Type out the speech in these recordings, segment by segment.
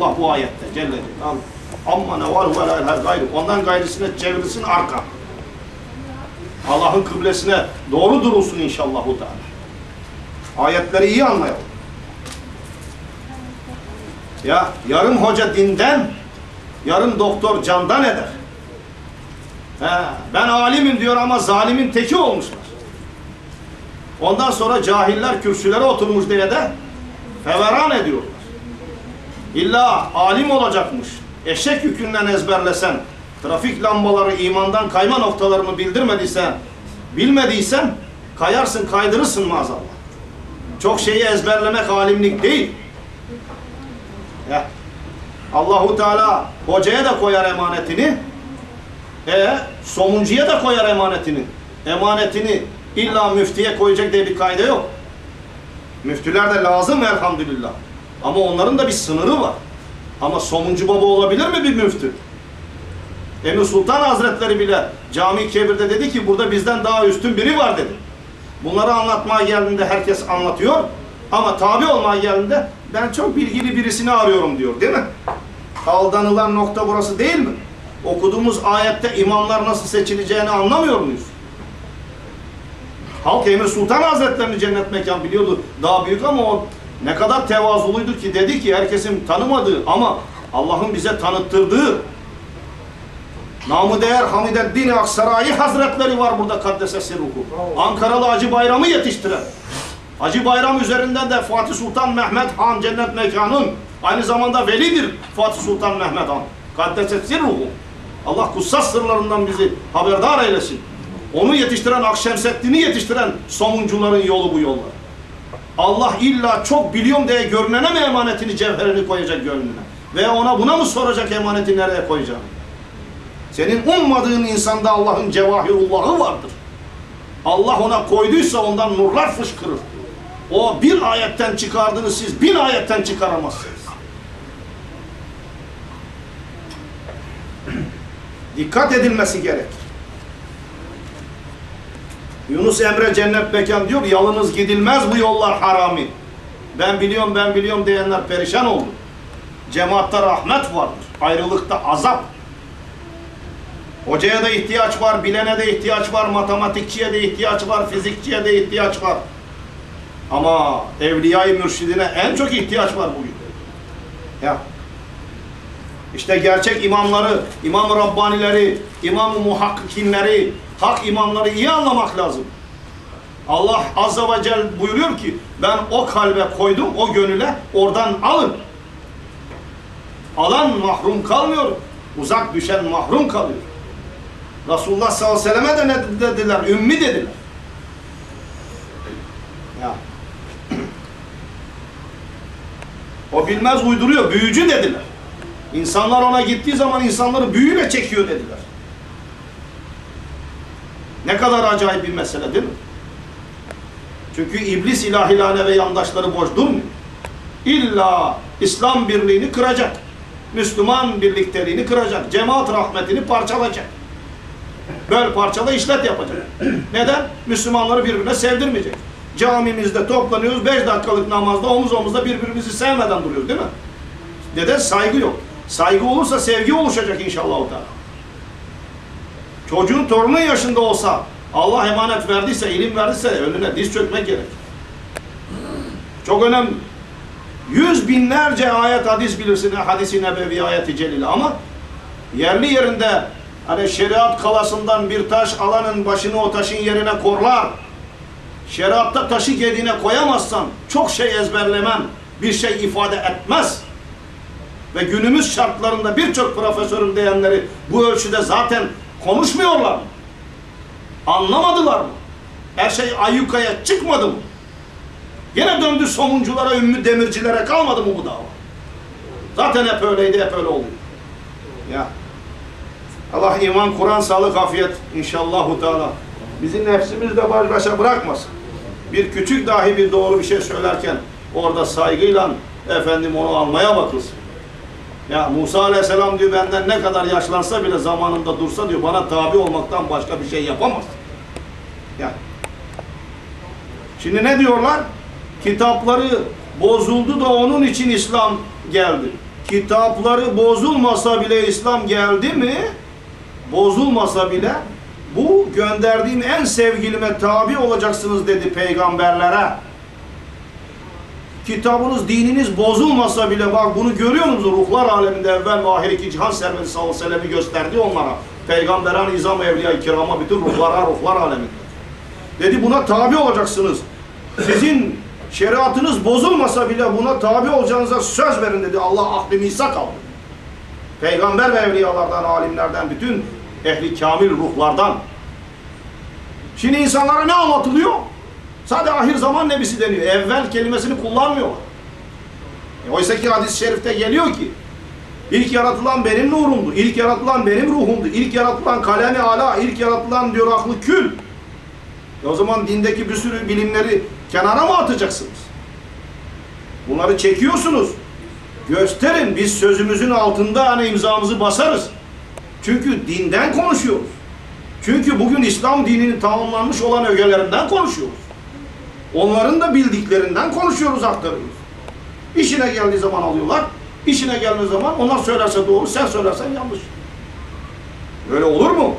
Allah bu ayette Celle Celaluhu. Amma ne var ve la gayrı. Ondan gayrısına çevirsin arka. Allah'ın kıblesine doğru durulsun inşallah bu Teala. Ayetleri iyi anlayalım. Ya yarım hoca dinden, yarım doktor candan eder. He, ben alimim diyor ama zalimin teki olmuşlar. Ondan sonra cahiller kürsülere oturmuş diye de feveran ediyorlar. İlla alim olacakmış. Eşek yükünden ezberlesen, trafik lambaları imandan kayma noktalarını bildirmediysen, bilmediysen kayarsın, kaydırırsın maazallah. Çok şeyi ezberlemek alimlik değil. Ya. Allahu Teala hocaya da koyar emanetini. E somuncuya da koyar emanetini. Emanetini illa müftiye koyacak diye bir kayda yok. Müftüler de lazım elhamdülillah. Ama onların da bir sınırı var. Ama somuncu baba olabilir mi bir müftü? Emir Sultan Hazretleri bile cami kebirde dedi ki burada bizden daha üstün biri var dedi. Bunları anlatmaya geldiğinde herkes anlatıyor. Ama tabi olmaya geldiğinde ben çok bilgili birisini arıyorum diyor değil mi? Aldanılan nokta burası değil mi? Okuduğumuz ayette imamlar nasıl seçileceğini anlamıyor muyuz? Halk Emir Sultan Hazretlerini cennet mekan biliyordu. Daha büyük ama o ne kadar tevazuluydu ki dedi ki herkesin tanımadığı ama Allah'ın bize tanıttırdığı namı değer Hamideddin Aksaray Hazretleri var burada Kaddesesi ruhu. Ankaralı Hacı Bayram'ı yetiştiren. Hacı Bayram üzerinden de Fatih Sultan Mehmet Han cennet mekanın aynı zamanda velidir Fatih Sultan Mehmet Han. Kaddesesi ruhu. Allah kutsas sırlarından bizi haberdar eylesin. Onu yetiştiren Akşemseddin'i yetiştiren somuncuların yolu bu yollar. Allah illa çok biliyorum diye görünene mi emanetini cevherini koyacak gönlüne? Veya ona buna mı soracak emaneti nereye koyacağını? Senin ummadığın insanda Allah'ın cevahirullahı vardır. Allah ona koyduysa ondan nurlar fışkırır. O bir ayetten çıkardığını siz bin ayetten çıkaramazsınız. Dikkat edilmesi gerekir. Yunus Emre cennet mekan diyor, yalınız gidilmez bu yollar harami. Ben biliyorum, ben biliyorum diyenler perişan oldu. Cemaatta rahmet vardır, ayrılıkta azap. Hocaya da ihtiyaç var, bilene de ihtiyaç var, matematikçiye de ihtiyaç var, fizikçiye de ihtiyaç var. Ama evliyayı mürşidine en çok ihtiyaç var bugün. Ya. İşte gerçek imamları, İmam-ı Rabbanileri, İmam-ı Muhakkikinleri, hak imamları iyi anlamak lazım. Allah Azze ve Celle buyuruyor ki ben o kalbe koydum, o gönüle oradan alın. Alan mahrum kalmıyor, uzak düşen mahrum kalıyor. Resulullah sallallahu aleyhi ve selleme de ne dediler? Ümmi dediler. Ya. O bilmez uyduruyor, büyücü dediler. İnsanlar ona gittiği zaman insanları büyüyle çekiyor dediler. Ne kadar acayip bir mesele değil mi? Çünkü iblis ilahilane ve yandaşları boş durmuyor. İlla İslam birliğini kıracak. Müslüman birlikteliğini kıracak. Cemaat rahmetini parçalayacak. Böyle parçala işlet yapacak. Neden? Müslümanları birbirine sevdirmeyecek. Camimizde toplanıyoruz. Beş dakikalık namazda omuz omuzda birbirimizi sevmeden duruyoruz değil mi? Neden? Saygı yok. Saygı olursa sevgi oluşacak inşallah o taraf. Çocuğun torunun yaşında olsa Allah emanet verdiyse, ilim verdiyse önüne diz çökmek gerek. Çok önemli. Yüz binlerce ayet hadis bilirsin, hadisi nebevi ayeti celil ama yerli yerinde hani şeriat kalasından bir taş alanın başını o taşın yerine korlar. Şeriatta taşı yediğine koyamazsan çok şey ezberlemen bir şey ifade etmez. Ve günümüz şartlarında birçok profesörün diyenleri bu ölçüde zaten konuşmuyorlar mı? Anlamadılar mı? Her şey ayyukaya çıkmadı mı? Yine döndü somunculara, ümmü demircilere kalmadı mı bu dava? Zaten hep öyleydi, hep öyle oluyor. Ya. Allah iman, Kur'an, sağlık, afiyet inşallahu teala. Bizi nefsimizle baş başa bırakmasın. Bir küçük dahi bir doğru bir şey söylerken orada saygıyla efendim onu almaya bakılsın. Ya Musa Aleyhisselam diyor benden ne kadar yaşlansa bile zamanında dursa diyor bana tabi olmaktan başka bir şey yapamaz. Ya. Şimdi ne diyorlar? Kitapları bozuldu da onun için İslam geldi. kitapları bozulmasa bile İslam geldi mi? Bozulmasa bile bu gönderdiğim en sevgilime tabi olacaksınız dedi peygamberlere. Kitabınız, dininiz bozulmasa bile bak bunu görüyor musunuz? Ruhlar aleminde evvel ve ahir iki cihan serveti sallallahu aleyhi ve sellem'i gösterdi onlara. Peygamberan, izam, evliya, kirama, bütün ruhlara, ruhlar aleminde. Dedi buna tabi olacaksınız. Sizin şeriatınız bozulmasa bile buna tabi olacağınıza söz verin dedi. Allah ahli misak aldı. Peygamber ve evliyalardan, alimlerden, bütün ehli kamil ruhlardan. Şimdi insanlara ne anlatılıyor? Sadece ahir zaman nebisi deniyor. Evvel kelimesini kullanmıyorlar. E, oysa ki hadis-i şerifte geliyor ki ilk yaratılan benim nurumdu, ilk yaratılan benim ruhumdu, ilk yaratılan kalemi ala, ilk yaratılan diyor aklı kül. E o zaman dindeki bir sürü bilimleri kenara mı atacaksınız? Bunları çekiyorsunuz. Gösterin biz sözümüzün altında hani imzamızı basarız. Çünkü dinden konuşuyoruz. Çünkü bugün İslam dininin tamamlanmış olan ögelerinden konuşuyoruz. Onların da bildiklerinden konuşuyoruz, aktarıyoruz. İşine geldiği zaman alıyorlar. İşine geldiği zaman onlar söylerse doğru, sen söylersen yanlış. Böyle olur mu?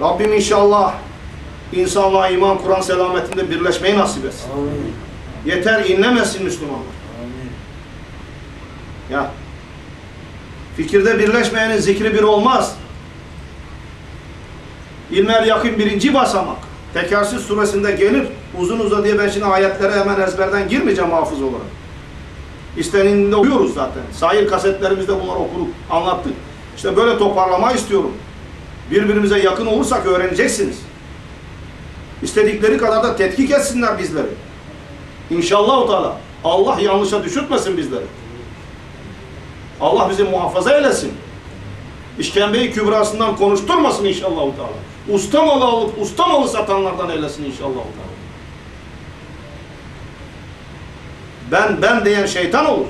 Rabbim inşallah insanlığa iman, Kur'an selametinde birleşmeyi nasip etsin. Amin. Yeter inlemesin Müslümanlar. Amin. Ya fikirde birleşmeyenin zikri bir olmaz. İlmel yakın birinci basamak. Tekersiz suresinde gelir. Uzun uzadıya ben şimdi ayetlere hemen ezberden girmeyeceğim hafız olarak. İstenildiğinde okuyoruz zaten. Sahil kasetlerimizde bunları okuduk, anlattık. İşte böyle toparlama istiyorum. Birbirimize yakın olursak öğreneceksiniz. İstedikleri kadar da tetkik etsinler bizleri. İnşallah Teala. Allah yanlışa düşürtmesin bizleri. Allah bizi muhafaza eylesin. İşkembeyi kübrasından konuşturmasın inşallah Teala. Usta malı alıp usta malı satanlardan eylesin inşallah. Ben ben diyen şeytan olur.